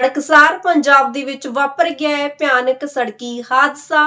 ਸੜਕਸਾਰ ਪੰਜਾਬ ਦੇ ਵਿੱਚ ਵਾਪਰ ਗਿਆ ਹੈ ਭਿਆਨਕ ਸੜਕੀ ਹਾਦਸਾ।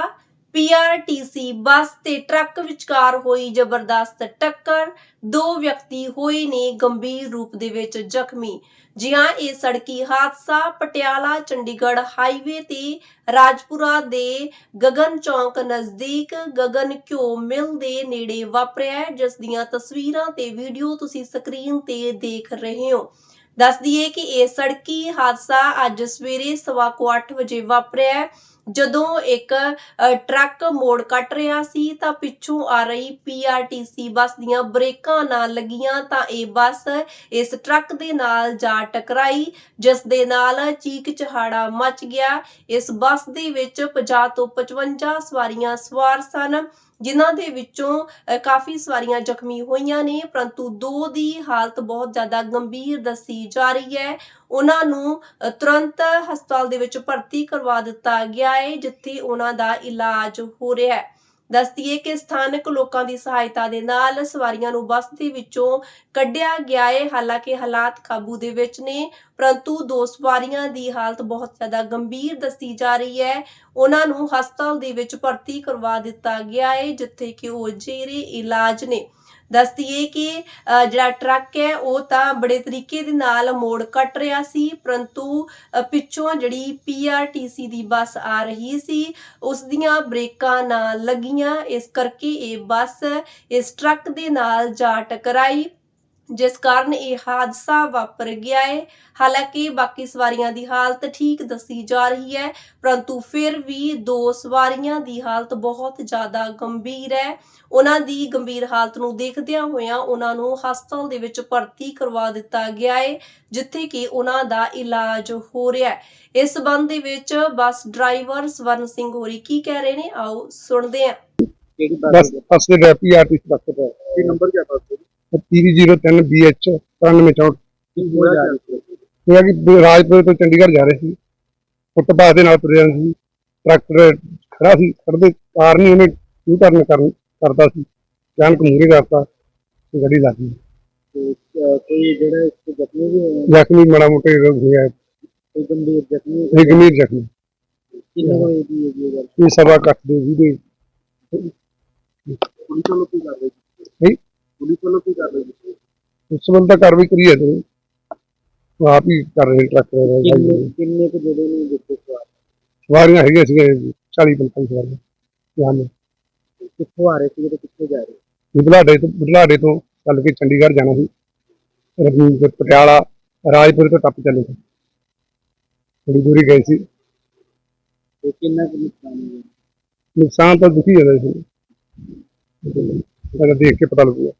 ਪੀਆਰਟੀਸੀ ਬੱਸ ਤੇ ਟਰੱਕ ਵਿਚਕਾਰ ਹੋਈ ਜ਼ਬਰਦਸਤ ਟੱਕਰ। ਦੋ ਵਿਅਕਤੀ ਹੋਏ ਨੇ ਗੰਭੀਰ ਰੂਪ ਦੇ ਵਿੱਚ ਜ਼ਖਮੀ। ਜੀ ਹਾਂ ਇਹ ਸੜਕੀ ਹਾਦਸਾ ਪਟਿਆਲਾ, ਚੰਡੀਗੜ੍ਹ ਹਾਈਵੇ ਤੇ ਰਾਜਪੁਰਾ ਦੇ ਗਗਨ ਚੌਂਕ ਨਜ਼ਦੀਕ ਗਗਨ ਘਿਓ ਮਿਲ ਦੇ ਨੇੜੇ ਵਾਪਰਿਆ ਜਿਸ ਦੀਆਂ ਤਸਵੀਰਾਂ ਤੇ ਵੀਡੀਓ ਤੁਸੀਂ ਸਕਰੀਨ ਤੇ ਦੇਖ ਰਹੇ ਹੋ। ਦੱਸ ਦਈਏ ਕਿ ਇਹ ਸੜਕੀ ਹਾਦਸਾ ਅੱਜ ਸਵੇਰੇ ਸਵਾ ਕੁ ਅੱਠ ਵਜੇ ਵਾਪਰਿਆ ਹੈ, ਜਦੋਂ ਇੱਕ ਟਰੱਕ ਮੋੜ ਕੱਟ ਰਿਹਾ ਸੀ ਤਾਂ ਪਿੱਛੋਂ ਆ ਰਹੀ ਪੀਆਰਟੀਸੀ ਬੱਸ ਦੀਆਂ ਬ੍ਰੇਕਾਂ ਨਾ ਲੱਗੀਆਂ ਤਾਂ ਇਹ ਬੱਸ ਇਸ ਟਰੱਕ ਦੇ ਨਾਲ ਜਾ ਟਕਰਾਈ ਜਿਸ ਦੇ ਨਾਲ ਚੀਕ ਚਹਾੜਾ ਮਚ ਗਿਆ। ਇਸ ਬੱਸ ਦੇ ਵਿੱਚ 50 ਤੋਂ 55 ਸਵਾਰੀਆਂ ਸਵਾਰ ਸਨ। ਜਿਨ੍ਹਾਂ ਦੇ ਵਿੱਚੋਂ ਕਾਫੀ ਸਵਾਰੀਆਂ ਜ਼ਖਮੀ ਹੋਈਆਂ ਨੇ, ਪਰੰਤੂ ਦੋ ਦੀ ਹਾਲਤ ਬਹੁਤ ਜ਼ਿਆਦਾ ਗੰਭੀਰ ਦੱਸੀ ਜਾ ਰਹੀ ਹੈ। ਉਹਨਾਂ ਨੂੰ ਤੁਰੰਤ ਹਸਪਤਾਲ ਦੇ ਵਿੱਚ ਭਰਤੀ ਕਰਵਾ ਦਿੱਤਾ ਗਿਆ ਹੈ, ਜਿੱਥੇ ਉਹਨਾਂ ਦਾ ਇਲਾਜ ਹੋ ਰਿਹਾ ਹੈ। ਦੱਸਦੀਏ ਕਿ ਸਥਾਨਕ ਲੋਕਾਂ ਦੀ ਸਹਾਇਤਾ ਦੇ ਨਾਲ ਸਵਾਰੀਆਂ ਨੂੰ ਬੱਸ ਦੇ ਵਿੱਚੋਂ ਕੱਢਿਆ ਗਿਆ ਹੈ ਹਾਲਾਂਕਿ ਹਾਲਾਤ ਕਾਬੂ ਦੇ ਵਿੱਚ ਨੇ, ਪਰੰਤੂ ਦੋ ਸਵਾਰੀਆਂ ਦੀ ਹਾਲਤ ਬਹੁਤ ਜ਼ਿਆਦਾ ਗੰਭੀਰ ਦੱਸੀ ਜਾ ਰਹੀ ਹੈ। ਉਹਨਾਂ ਨੂੰ ਹਸਪਤਾਲ ਦੇ ਵਿੱਚ ਭਰਤੀ ਕਰਵਾ ਦਿੱਤਾ ਗਿਆ ਹੈ ਜਿੱਥੇ ਕਿ ਉਹ ਜੇਰੇ ਇਲਾਜ ਨੇ। ਦੱਸਦੀਏ ਕਿ ਜਿਹੜਾ ਟਰੱਕ ਹੈ ਉਹ ਤਾਂ ਬੜੇ ਤਰੀਕੇ ਦੇ ਨਾਲ ਮੋੜ ਕੱਟ ਰਿਹਾ ਸੀ ਪਰੰਤੂ ਅ, ਪਿੱਛੋਂ ਜਿਹੜੀ ਪੀਆਰਟੀਸੀ ਦੀ ਬੱਸ ਆ ਰਹੀ ਸੀ ਉਸ ਦੀਆਂ ਬ੍ਰੇਕਾਂ ਨਾ ਲੱਗੀਆਂ ਇਸ ਕਰਕੇ ਇਹ ਬੱਸ ਇਸ ਟਰੱਕ ਦੇ ਨਾਲ ਜਾ ਟਕਰਾਈ। ਜਿਸ ਕਾਰਨ ਇਹ ਹਾਦਸਾ ਵਾਪਰ ਗਿਆ ਹੈ ਹਾਲਾਂਕਿ ਬਾਕੀ ਸਵਾਰੀਆਂ ਦੀ ਹਾਲਤ ਠੀਕ ਦੱਸੀ ਜਾ ਰਹੀ ਹੈ ਪਰੰਤੂ ਫਿਰ ਵੀ ਦੋ ਸਵਾਰੀਆਂ ਦੀ ਹਾਲਤ ਬਹੁਤ ਜ਼ਿਆਦਾ ਗੰਭੀਰ ਹੈ। ਉਹਨਾਂ ਦੀ ਗੰਭੀਰ ਹਾਲਤ ਨੂੰ ਦੇਖਦਿਆਂ ਹੋਇਆਂ ਉਹਨਾਂ ਨੂੰ ਹਸਪਤਾਲ ਦੇ ਵਿੱਚ ਭਰਤੀ ਕਰਵਾ ਦਿੱਤਾ ਗਿਆ ਹੈ ਜਿੱਥੇ ਕਿ ਉਹਨਾਂ ਦਾ ਇਲਾਜ ਹੋ ਰਿਹਾ ਹੈ। ਇਸ ਸੰਬੰਧ ਦੇ ਵਿੱਚ ਬੱਸ ਡਰਾਈਵਰ ਸਵਰਨ ਸਿੰਘ ਹੋਰੀ ਕੀ ਕਹਿ ਰਹੇ ਨੇ? ਆਓ ਸੁਣਦੇ ਹਾਂ। ਕਿਹੜੀ ਬੱਸ ਬੱਸ ਦੇ ਰੈਪੀ ਆਰਟਿਸਟ ਬੱਸ ਦਾ। ਕੀ ਨੰਬਰ ਕਿਆ ਬੱਸ 3303 BH 9364 ਹੋਇਆ ਕਿ ਰਾਜਪੁਰ ਤੋਂ ਚੰਡੀਗੜ੍ਹ ਜਾ ਰਹੇ ਸੀ। ਫੁੱਟਪਾਥ ਦੇ ਨਾਲ ਤੁਰਿਆ ਸੀ। ਟਰੈਕਟਰ ਖੜਾ ਸੀ। ਖੜਦੇ ਕਾਰ ਨਹੀਂ ਉਹਨੇ ਸ਼ੂ ਕਰਨ ਕਰਨ ਕਰਦਾ ਸੀ। ਜਾਨ ਕਮੂਰੇ ਕਰਤਾ। ਗੱਡੀ ਲੱਗ ਗਈ। ਕੋਈ ਜਿਹੜਾ ਇਸ ਤੋਂ ਜ਼ਖਮੀ ਵੀ ਹੋਇਆ ਜ਼ਖਮੀ ਮਾੜਾ ਮੋਟਾ ਹੋਇਆ। ਕੋਈ ਗੰਭੀਰ ਜ਼ਖਮੀ ਕੋਈ ਗੰਭੀਰ ਜ਼ਖਮੀ। ਕਿੰਨਾ ਹੋਈ ਦੀ ਇਹ ਗੱਲ? ਇਹ ਸਭਾ ਕੱਟ ਦੇ ਵੀਡੀਓ ਪੁਲਿਸ ਵੱਲੋਂ ਕੀ ਕਰ ਰਹੀ ਹੈ ਪੁਲਿਸ ਵੱਲੋਂ ਕੀ ਕਰ ਰਹੀ ਸੀ ਉਸ ਸੰਬੰਧ ਤਾਂ ਕਾਰਵਾਈ ਕਰੀ ਹੈ ਤੇ ਉਹ ਆਪ ਹੀ ਕਰ ਰਹੇ ਟਰੱਕ ਕਿੰਨੇ ਕਿੰਨੇ ਕੁ ਜਿਹੜੇ ਨੇ ਦਿੱਤੇ ਸਵਾਰ? ਸਵਾਰੀਆਂ ਹੈਗੀਆਂ ਸੀਗੀਆਂ 40 45 ਸਵਾਰੀਆਂ। ਜਾਂ ਕਿੱਥੋਂ ਆ ਰਹੇ ਸੀ ਤੇ ਕਿੱਥੇ ਜਾ ਰਹੇ? ਬੁਢਲਾਡੇ ਤੋਂ ਬੁਢਲਾਡੇ ਤੋਂ ਚੱਲ ਕੇ ਚੰਡੀਗੜ੍ਹ ਜਾਣਾ ਸੀ। ਰਣਜੀਤ ਪਟਿਆਲਾ ਰਾਜਪੁਰ ਤੋਂ ਟੱਪ ਚੱਲੇ ਸੀ। ਥੋੜੀ ਦੂਰੀ ਗਏ ਸੀ। ਤੇ ਕਿੰਨਾ ਕੁ ਨੁਕਸਾਨ ਹੋਇਆ? ਨੁਕਸਾਨ ਤਾਂ ਦੁਖੀ ਜਾਂਦਾ ਸੀ ਅਗਰ ਦੇਖ ਕੇ ਪਤਾ ਲੱਗੂਗਾ।